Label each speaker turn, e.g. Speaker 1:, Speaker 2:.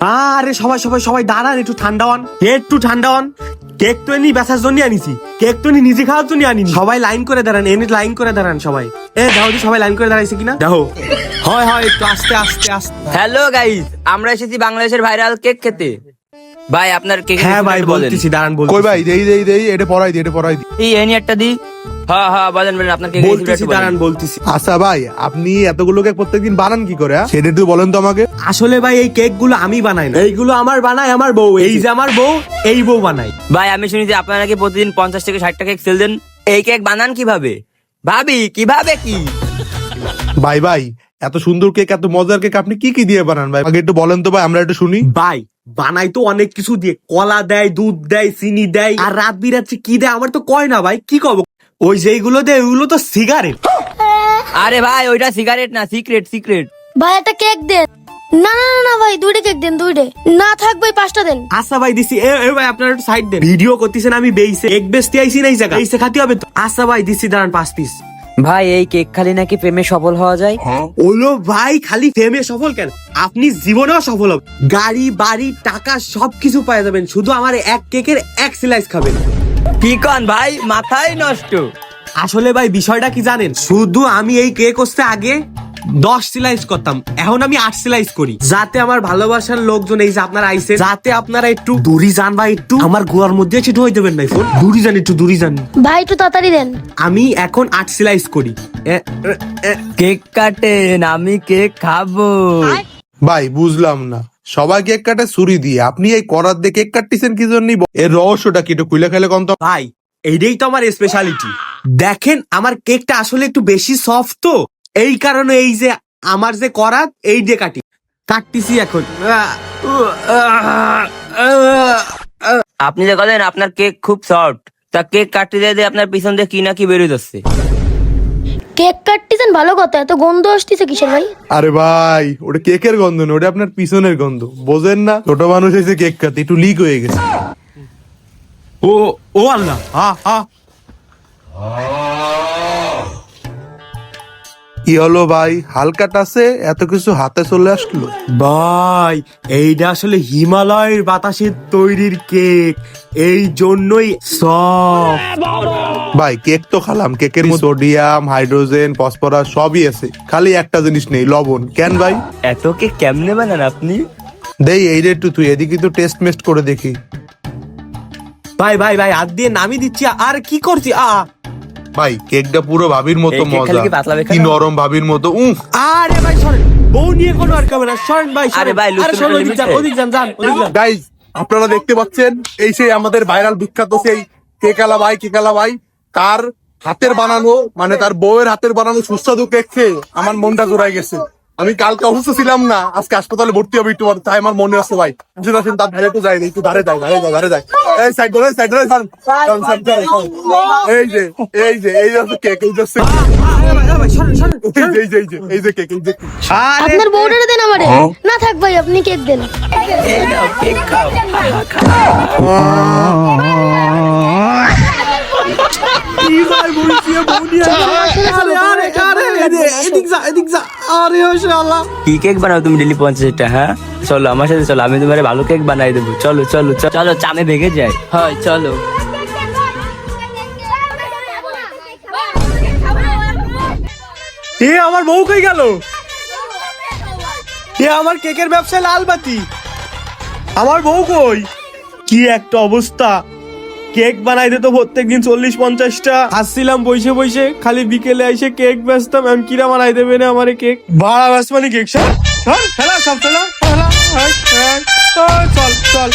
Speaker 1: আরে সবাই সবাই সবাই দাঁড়ান একটু ঠান্ডা হন। একটু ঠান্ডা হন। কেক তো এমনি বেচার জন্য আনিছি। কেক তো নিজে খাওয়ার জন্য আনিনি। সবাই লাইন করে দাঁড়ান এনে লাইন করে দাঁড়ান সবাই। এ যে সবাই লাইন করে দাঁড়াইছে কিনা। দেখো। হয় হয় একটু আস্তে আস্তে আস্তে।
Speaker 2: হ্যালো গাইস আমরা এসেছি বাংলাদেশের ভাইরাল কেক খেতে। ভাই আপনার কেক
Speaker 1: হ্যাঁ ভাই বলতেছি দাঁড়ান
Speaker 3: কই ভাই দেই দেই দেই এটা পড়াই দি এটা পড়াই দি।
Speaker 2: এই এনি একটা দি। হ্যাঁ হ্যাঁ বলেন বলেন আপনার কেক
Speaker 1: বলতেছি দাঁড়ান বলতেছি।
Speaker 3: আচ্ছা ভাই আপনি এতগুলো কেক প্রত্যেকদিন বানান কি করে হ্যাঁ? সেটা একটু বলেন তো আমাকে।
Speaker 1: আসলে ভাই এই কেকগুলো আমি বানাই না। এইগুলো আমার বানাই আমার বউ। এই যে আমার বউ এই বউ বানাই
Speaker 2: ভাই আমি শুনি যে আপনারা নাকি প্রতিদিন পঞ্চাশ থেকে ষাটটা কেক সেল দেন? এই কেক বানান কীভাবে? ভাবি কীভাবে কি?
Speaker 3: ভাই ভাই এত সুন্দর কেক এত মজার কেক আপনি কি কি দিয়ে বানান ভাই? আগে একটু বলেন তো ভাই আমরা একটু শুনি।
Speaker 1: ভাই বানাই তো অনেক কিছু দিয়ে। কলা দেয় দুধ দেয় চিনি দেয় আর রাত বিরাত্রি কি দেয় আমার তো কয় না ভাই কি কব? ওই যেইগুলো দেয় ওইগুলো তো সিগারেট
Speaker 2: আরে ভাই ওইটা সিগারেট না সিক্রেট সিক্রেট
Speaker 4: ভাই একটা কেক দেন না না না, ভাই দুইটা কেক দেন দুইটা। না থাক ভাই পাঁচটা দেন।
Speaker 1: আচ্ছা ভাই দিছি। এ এ ভাই আপনারা একটু সাইড দেন। ভিডিও করতেছেন আমি বেইছে এক বেচতে আইছি না এই জায়গা বেইছে খাতি হবে তো। আচ্ছা ভাই দিছি দাঁড়ান পাঁচ পিস
Speaker 2: ভাই এই কেক খালি নাকি প্রেমে সফল হওয়া যায়?
Speaker 1: ওলো ভাই খালি ফেমে সফল কেন? আপনি জীবনেও সফল হবে গাড়ি বাড়ি টাকা সবকিছু পাওয়া যাবেন। শুধু আমার এক কেকের এক স্লাইস খাবেন।
Speaker 2: কি কন ভাই? মাথায় নষ্ট।
Speaker 1: আসলে ভাই বিষয়টা কি জানেন? শুধু আমি এই কেক হচ্ছে আগে দশ সিলাইস করতাম। এখন আমি আট সিলাইস করি। যাতে আমার ভালোবাসার লোকজন এই যে আপনারা আইসে যাতে আপনারা একটু দূরি যান ভাই একটু আমার গোয়ার মধ্যে এসে ঢুই দেবেন নাই ফোন দূরি যান একটু দূরি যান।
Speaker 4: ভাই একটু তাড়াতাড়ি দেন।
Speaker 1: আমি এখন আট সিলাইস করি।
Speaker 2: কেক কাটেন আমি কেক খাব।
Speaker 3: ভাই বুঝলাম না। সবাই কেক কাটে ছুরি দিয়ে। আপনি এই করার দিয়ে কেক কাটতেছেন কি জন্য এর রহস্যটা কি? একটু খুলে খেলে কম তো
Speaker 1: ভাই এইটাই তো আমার স্পেশালিটি দেখেন আমার কেকটা আসলে একটু বেশি সফট তো। এই কারণে এই যে আমার যে করাত এই দিয়ে কাটি। কাটতেছি এখন।
Speaker 2: আপনি যে বলেন আপনার কেক খুব সফট তা কেক কাটতে দিয়ে দিয়ে আপনার পিছন দিয়ে কি না কি বেরিয়ে যাচ্ছে।
Speaker 4: কেক কাটতেছেন ভালো কথা এত গন্ধ আসতেছে কিসের ভাই?
Speaker 3: আরে ভাই ওটা কেকের গন্ধ না ওটা আপনার পিছনের গন্ধ। বোঝেন না ছোট মানুষ এসে কেক কাটে একটু লিক হয়ে গেছে।
Speaker 1: ও ও আল্লাহ। হা হা।
Speaker 3: কি হলো ভাই হালকা টাসে এত কিছু হাতে চলে আসলো।
Speaker 1: ভাই এইটা আসলে হিমালয়ের বাতাসের তৈরির কেক। এই জন্যই সফট।
Speaker 3: ভাই কেক তো খালাম কেকের মধ্যে সোডিয়াম হাইড্রোজেন ফসফরাস সবই আছে। খালি একটা জিনিস নেই লবণ। কেন ভাই?
Speaker 2: এত কেক কেমনে বানান আপনি?
Speaker 3: দেই এই রে একটু তুই এদিকে তো টেস্ট মেস্ট করে দেখি।
Speaker 1: ভাই ভাই ভাই হাত দিয়ে নামি দিচ্ছি আর কি করছি? আ
Speaker 3: ভাই কেকটা পুরো ভাবির মতো মজা।
Speaker 2: কি
Speaker 3: নরম ভাবির মতো উম
Speaker 1: আরে ভাই সরেন। বউ নিয়ে কোনো আর কেমন না সরেন ভাই
Speaker 2: আরে ভাই,
Speaker 1: আরে সরেন, ওদিক যান। ওদিক যান যান
Speaker 3: গাইস আপনারা দেখতে পাচ্ছেন এই সেই আমাদের ভাইরাল বিখ্যাত সেই কেকালা ভাই কেকালা ভাই তার হাতের বানানো মানে তার বউয়ের হাতের বানানো সুস্বাদু কেক খেয়ে আমার মনটা জোড়াই গেছে। আমি কালকে অসুস্থ ছিলাম না আজকে হাসপাতালে ভর্তি হবে একটু তাই আমার মনে আছে ভাই আসেন আসেন তার ধারে তো যাই একটু ধারে যাই ধারে যায় ধারে যাই। এই সাইড ধরে সাইড ধরে। এই যে এই যে এই যে কেক এই যে এই এই এই কেক এই যে
Speaker 4: আপনার বউটারে দেন আমারে। না থাক ভাই আপনি কেক দেন।
Speaker 2: খাও
Speaker 1: কি
Speaker 2: কেক বানাও তুমি ডেলি পঞ্চাশটা হ্যাঁ? চলো আমার সাথে চলো আমি তোমার ভালো কেক বানাই দেবো। চলো চলো চলো, চলো চামে ভেঙে যাই হয় চলো।
Speaker 1: এ আমার বউ কই গেল? এ আমার কেকের ব্যবসায় লাল বাতি। আমার বউ কই? কি একটা অবস্থা। কেক বানাই দিত প্রত্যেকদিন চল্লিশ পঞ্চাশটা আসছিলাম বসে বসে খালি বিকেলে এসে কেক বেচতাম আমি কিরা বানাই দেবে না আমার কেক বাড়া বেস মানে কেক সব খেলা সব এই, চল চল।